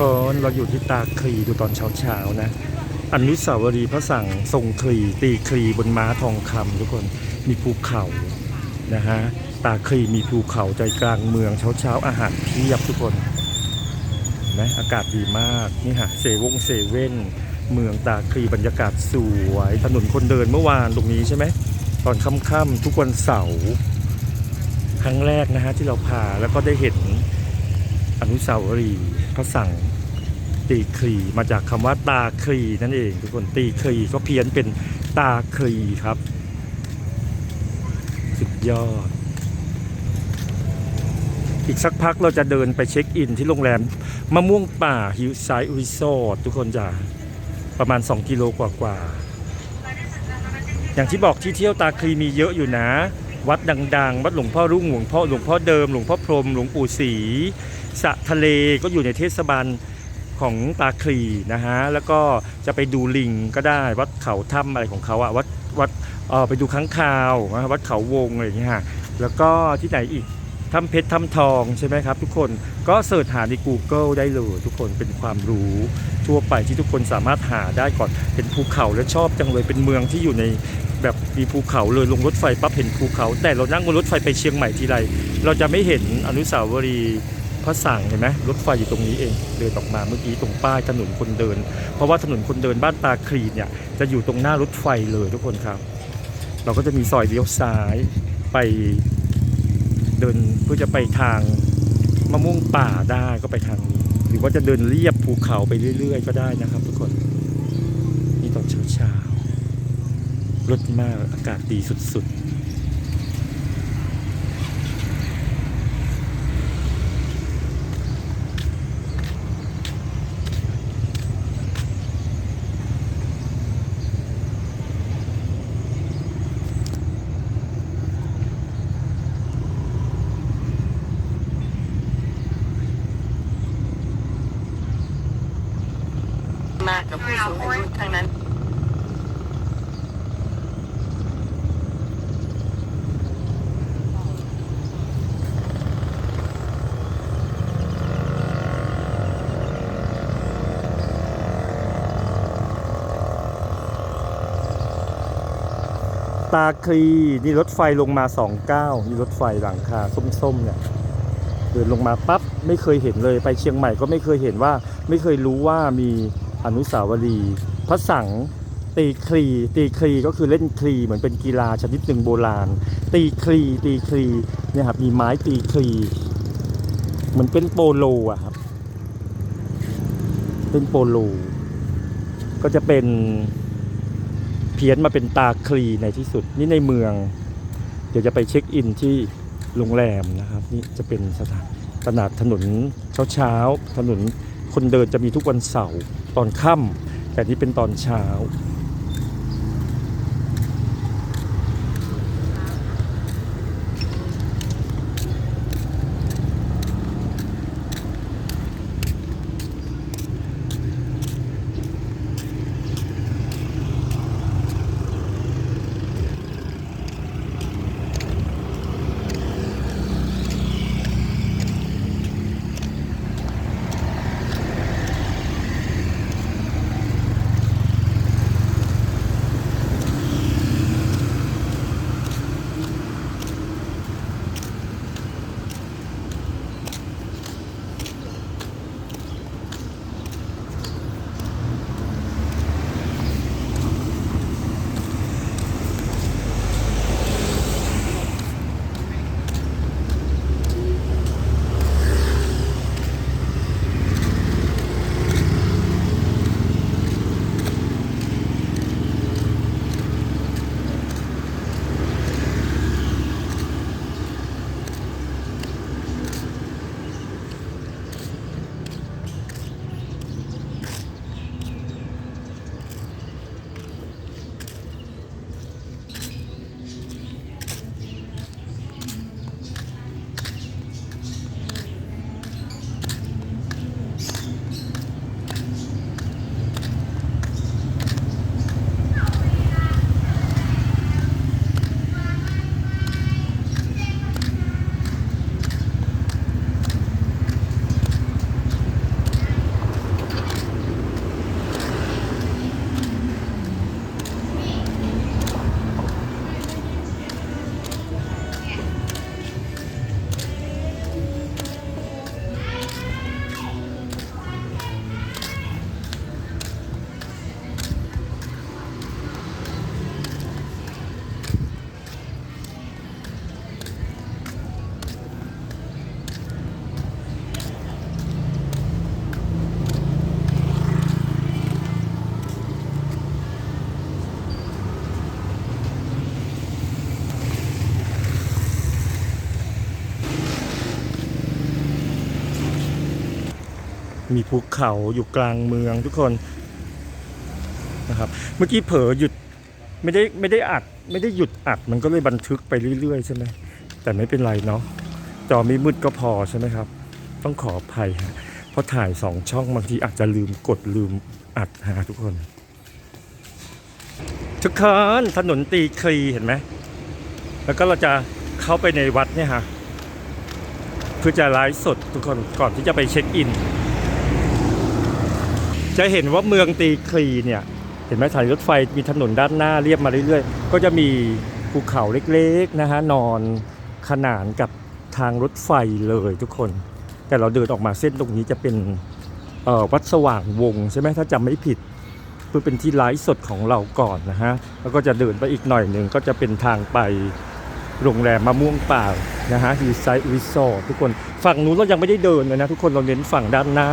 คนเราอยู่ที่ตาคลีดูตอนเช้าๆนะอนุสาวรีย์พระสั่งทรงคลีตีคลีบนม้าทองคำทุกคนมีภูเขานะฮะตาคลีมีภูเขาใจกลางเมืองเช้าๆอาหารเพียบทุกคนเห็นไหมอากาศดีมากนี่ฮะเซวงเซเว่นเมืองตาคลีบรรยากาศสวยถนนคนเดินเมื่อวานตรงนี้ใช่ไหมตอนค่ำๆทุกวันเสาร์ครั้งแรกนะฮะที่เราพาแล้วก็ได้เห็นอนุสาวรีย์พระสั่ง ตีคลีมาจากคำว่าตาคลีนั่นเอง ทุกคนตีคลีก็เพี้ยนเป็นตาคลีครับ สุดยอด อีกสักพักเราจะเดินไปเช็คอินที่โรงแรมมะม่วงป่าฮิวไซรีสอร์ททุกคนจะประมาณ 2 กิโลกว่าๆอย่างที่บอกที่เที่ยวตาคลีมีเยอะอยู่นะ วัดดัง ๆ วัดหลวงพ่อรุ่งหลวงพ่อหลวงพ่อเดิม หลวงพ่อพรหมหลวงปู่ศรีสะทะเลก็อยู่ในเทศบาล ของตาคลีนะฮะแล้วก็จะไปดูลิงก็ได้วัดเขาถ้ำอะไรของเขาอะวัดวัดเออไปดูค้างคาวนะวัดเขาวงอะไรอย่างเงี้ยฮะแล้วก็ที่ไหนอีกถ้ำเพชรถ้ำทองใช่ไหมครับทุกคนก็เสิร์ชหาใน Google ได้เลยทุกคนเป็นความรู้ทั่วไปที่ทุกคนสามารถหาได้ก่อนเห็นภูเขาแล้วชอบจังเลยเป็นเมืองที่อยู่ในแบบมีภูเขาเลยลงรถไฟปั๊บเห็นภูเขา แต่เรานั่งบนรถไฟไปเชียงใหม่ทีไรเราจะไม่เห็นอนุสาวรีย์ พระสั่งเห็นไหมรถไฟอยู่ตรงนี้เอง เดินออกมาเมื่อกี้ตรงป้ายถนนคนเดิน เพราะว่าถนนคนเดินบ้านตาคลีเนี่ยจะอยู่ตรงหน้ารถไฟเลยทุกคนครับ เราก็จะมีซอยเลี้ยวซ้ายไปเดินเพื่อจะไปทางมะม่วงป่าได้ก็ไปทางนี้ หรือว่าจะเดินเรียบภูเขาไปเรื่อย ๆ ก็ได้นะครับ ทุกคนนี่ตอนเช้าๆรถมากอากาศดีสุดๆ กับผู้สูงอายุทั้งนั้นตาคลีนี่รถไฟลงมาสองเก้านี่รถไฟหลังคาส้มๆเนี่ยเดินลงมาปั๊บไม่เคยเห็นเลยไปเชียงใหม่ก็ไม่เคยเห็นว่า ไม่เคยรู้ว่ามี อนุสาวรีย์พระสังตีคลีตีคลีก็คือเล่นคลีเหมือนเป็นกีฬาชนิดหนึ่งโบราณ ตีคลีตีคลีเนี่ยครับมีไม้ตีคลีเหมือนเป็นโปโลอะครับเป็นโปโลก็จะเป็นเพี้ยนมาเป็นตาคลีในที่สุดนี่ในเมือง เดี๋ยวจะไปเช็คอินที่โรงแรมนะครับ นี่จะเป็นสถานตลาดถนนเช้าเช้าๆถนน คนเดินจะมีทุกวันเสาร์ตอนค่ำแต่นี่เป็นตอนเช้า มีภูเขาอยู่กลางเมืองทุกคนนะครับ เมื่อกี้เผลอหยุดไม่ได้ไม่ได้อัด ไม่ได้หยุดอัดมันก็เลยบันทึกไปเรื่อยๆใช่ไหมแต่ไม่เป็นไรเนาะจอไม่มืดก็พอใช่ไหมครับ ต้องขออภัยฮะเพราะถ่ายสองช่องบางทีอาจจะลืมกดลืมอัดฮะทุกคน ทุกคนถนนตีคลีเห็นไหมแล้วก็เราจะเข้าไปในวัดเนี่ยฮะเพื่อจะไลฟ์สดทุกคนก่อนที่จะไปเช็คอิน จะเห็นว่าเมืองตีคลีเนี่ยเห็นไหมสถานีรถไฟมีถนนด้านหน้าเรียบมาเรื่อยๆ ก็จะมีภูเขาเล็กๆนะฮะนอนขนานกับทางรถไฟเลยทุกคน แต่เราเดินออกมาเส้นตรงนี้จะเป็นวัดสว่างวงใช่ไหมถ้าจำไม่ผิดเพื่อเป็นที่ไลฟ์สดของเราก่อนนะฮะแล้วก็จะเดินไปอีกหน่อยหนึ่งก็จะเป็นทางไปโรงแรมมะม่วงป่านะฮะฮีไซด์รีสอร์ททุกคนฝั่งนู้นเรายังไม่ได้เดินเลยนะทุกคนเราเน้นฝั่งด้านหน้า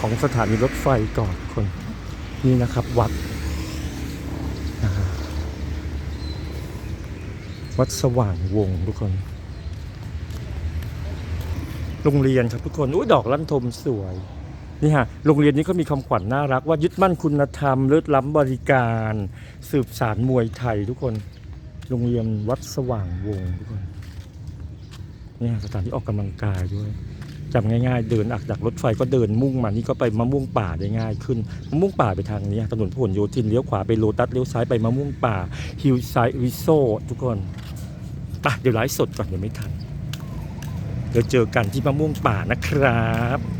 ของสถานีรถไฟก่อนทุกคนนี่นะครับวัด วัดสว่างวงทุกคน โรงเรียนครับทุกคนอุ้ยดอกลั่นทมสวยนี่ฮะโรงเรียนนี้ก็มีคำขวัญน่ารักว่ายึดมั่นคุณธรรมเลิศล้ำบริการ สืบสารมวยไทยทุกคน โรงเรียนวัดสว่างวงทุกคนนี่ฮะสถานที่ออกกำลังกายด้วย จำง่ายๆ เดินออกจากรถไฟก็เดินมุ่งมานี่ก็ไปมะม่วงป่าได้ง่ายขึ้นมะม่วงป่าไปทางนี้ถนนพหลโยธินเลี้ยวขวาไปโลตัสเลี้ยวซ้ายไปมะม่วงป่าฮิลไซริโซทุกคนไปเดี๋ยวไลฟ์สดก่อนเดี๋ยวไม่ทันเดี๋ยวเจอกันที่มะม่วงป่านะครับ